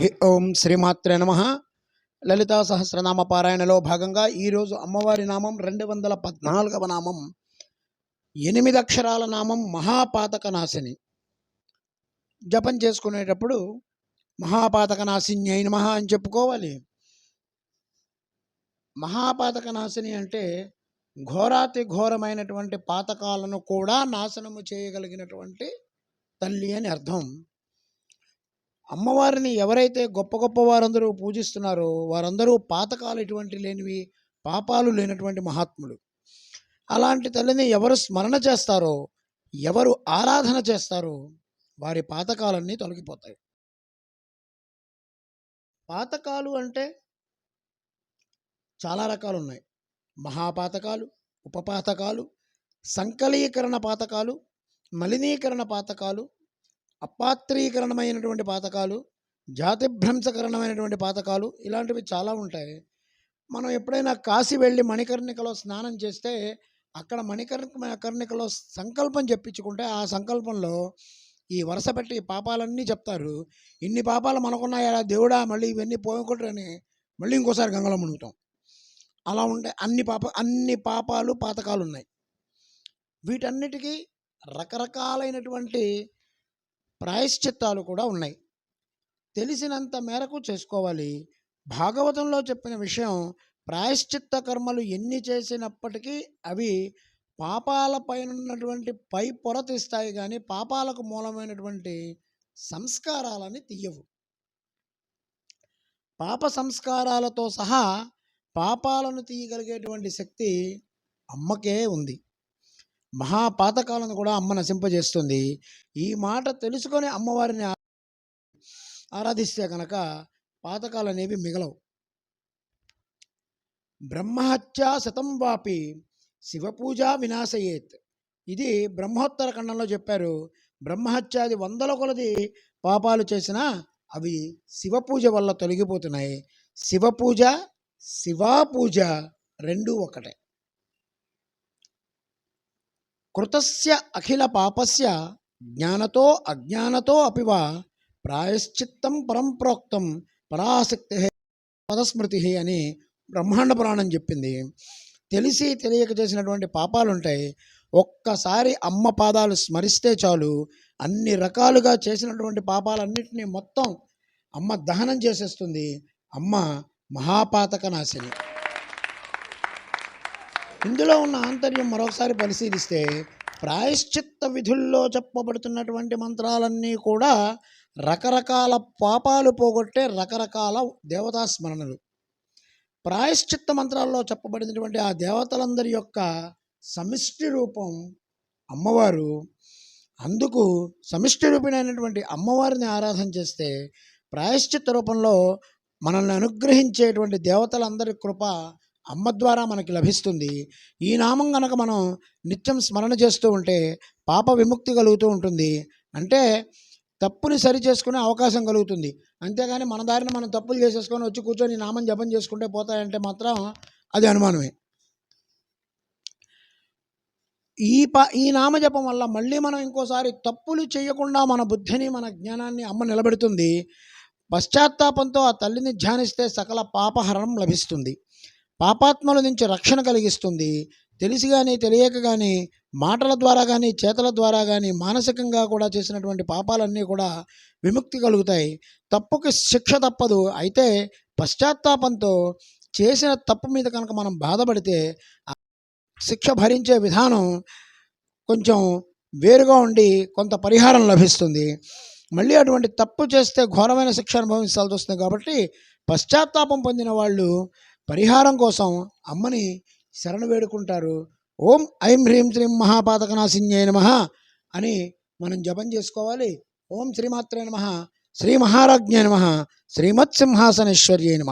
ఓం శ్రీమాత్రే నమ. లలితా సహస్రనామ పారాయణలో భాగంగా ఈరోజు అమ్మవారి నామం రెండు వందల పద్నాలుగవ నామం. ఎనిమిది అక్షరాల నామం మహాపాతక నాశిని జపం చేసుకునేటప్పుడు మహాపాతక నాశిని అయిన మహా అని చెప్పుకోవాలి. మహాపాతక నాశిని అంటే ఘోరాతి ఘోరమైనటువంటి పాతకాలను కూడా నాశనము చేయగలిగినటువంటి తల్లి అని అర్థం. అమ్మవారిని ఎవరైతే గొప్ప గొప్ప వారందరూ పూజిస్తున్నారో వారందరూ పాతకాలు ఎటువంటి లేనివి పాపాలు లేనటువంటి మహాత్ములు. అలాంటి తల్లిని ఎవరు స్మరణ చేస్తారో ఎవరు ఆరాధన చేస్తారో వారి పాతకాలన్నీ తొలగిపోతాయి. పాతకాలు అంటే చాలా రకాలు ఉన్నాయి మహాపాతకాలు ఉపపాతకాలు సంకలీకరణ పాతకాలు మలినీకరణ పాతకాలు అపాత్రీకరణమైనటువంటి పాతకాలు జాతిభ్రంశకరణమైనటువంటి పాతకాలు ఇలాంటివి చాలా ఉంటాయి. మనం ఎప్పుడైనా కాశీ వెళ్ళి మణికర్ణికలో స్నానం చేస్తే అక్కడ మణికర్ణికర్ణికలో సంకల్పం చెప్పించుకుంటే ఆ సంకల్పంలో ఈ వరుస పెట్టి పాపాలన్నీ చెప్తారు. ఇన్ని పాపాలు మనకున్నాయా? దేవుడా మళ్ళీ ఇవన్నీ పోయకూడని మళ్ళీ ఇంకోసారి గంగలో మునుగుతాం. అలా ఉంటే అన్ని పాప అన్ని పాపాలు పాతకాలు ఉన్నాయి వీటన్నిటికీ రకరకాలైనటువంటి ప్రాయశ్చిత్తాలు కూడా ఉన్నాయి. తెలిసినంత మేరకు చేసుకోవాలి. భాగవతంలో చెప్పిన విషయం ప్రాయశ్చిత్త కర్మలు ఎన్ని చేసినప్పటికీ అవి పాపాలపైన ఉన్నటువంటి పై పొర తీస్తాయి కానీ పాపాలకు మూలమైనటువంటి సంస్కారాలని తీయవు. పాప సంస్కారాలతో సహా పాపాలను తీయగలిగేటువంటి శక్తి అమ్మకే ఉంది. మహాపాతకాలను కూడా అమ్మ నశింపజేస్తుంది. ఈ మాట తెలుసుకొని అమ్మవారిని ఆరాధిస్తే కనుక పాతకాలు అనేవి మిగలవు. బ్రహ్మహత్య శతం వాపి శివపూజ వినాశయేత్. ఇది బ్రహ్మోత్తర ఖండంలో చెప్పారు. బ్రహ్మహత్యాది వందల కొలది పాపాలు చేసినా అవి శివపూజ వల్ల తొలగిపోతున్నాయి. శివపూజ శివాపూజ రెండు ఒకటే. కృతస్య అఖిల పాపస్య జ్ఞానతో అజ్ఞానతో అపివా ప్రాయశ్చిత్తం పరం ప్రోక్తం పరాసక్తి పదస్మృతి అని బ్రహ్మాండ పురాణం చెప్పింది. తెలిసి తెలియక చేసినటువంటి పాపాలు ఉంటాయి ఒక్కసారి అమ్మ పాదాలు స్మరిస్తే చాలు. అన్ని రకాలుగా చేసినటువంటి పాపాలన్నింటినీ మొత్తం అమ్మ దహనం చేసేస్తుంది. అమ్మ మహాపాతక నాశిని ఇందులో ఉన్న ఆంతర్యం మరొకసారి పరిశీలిస్తే ప్రాయశ్చిత్త విధుల్లో చెప్పబడుతున్నటువంటి మంత్రాలన్నీ కూడా రకరకాల పాపాలు పోగొట్టే రకరకాల దేవతా స్మరణలు. ప్రాయశ్చిత్త మంత్రాల్లో చెప్పబడినటువంటి ఆ దేవతలందరి యొక్క సమిష్టి రూపం అమ్మవారు. అందుకు సమిష్టి రూపిణైనటువంటి అమ్మవారిని ఆరాధన చేస్తే ప్రాయశ్చిత్త రూపంలో మనల్ని అనుగ్రహించేటువంటి దేవతలందరి కృప అమ్మ ద్వారా మనకి లభిస్తుంది. ఈ నామం గనక మనం నిత్యం స్మరణ చేస్తూ ఉంటే పాప విముక్తి కలుగుతూ ఉంటుంది. అంటే తప్పుని సరి చేసుకునే అవకాశం కలుగుతుంది. అంతేగాని మన దారిని మనం తప్పులు చేసేసుకొని వచ్చి కూర్చొని నామం జపం చేసుకుంటే పోతాయంటే మాత్రం అది అనుమానమే. ఈ ప ఈ నామజపం వల్ల మళ్ళీ మనం ఇంకోసారి తప్పులు చేయకుండా మన బుద్ధిని మన జ్ఞానాన్ని అమ్మ నిలబెడుతుంది. పశ్చాత్తాపంతో ఆ తల్లిని ధ్యానిస్తే సకల పాపహరణం లభిస్తుంది. పాపాత్మల నుంచి రక్షణ కలిగిస్తుంది. తెలిసి కానీ తెలియక కానీ మాటల ద్వారా కానీ చేతల ద్వారా కానీ మానసికంగా కూడా చేసినటువంటి పాపాలన్నీ కూడా విముక్తి కలుగుతాయి. తప్పుకి శిక్ష తప్పదు. అయితే పశ్చాత్తాపంతో చేసిన తప్పు మీద కనుక మనం బాధపడితే శిక్ష భరించే విధానం కొంచెం వేరుగా ఉండి కొంత పరిహారం లభిస్తుంది. మళ్ళీ అటువంటి తప్పు చేస్తే ఘోరమైన శిక్ష అనుభవించాల్సి వస్తుంది కాబట్టి పశ్చాత్తాపం పొందిన వాళ్ళు పరిహారం కోసం అమ్మని శరణు వేడుకుంటారు. ఓం ఐం హ్రీం శ్రీం మహాపాతకనాశిన్యే నమ అని మనం జపం చేసుకోవాలి. ఓం శ్రీమాత్రే నమ శ్రీ మహారాజ్ఞే నమ శ్రీమత్సింహాసనేశ్వర్యే నమ.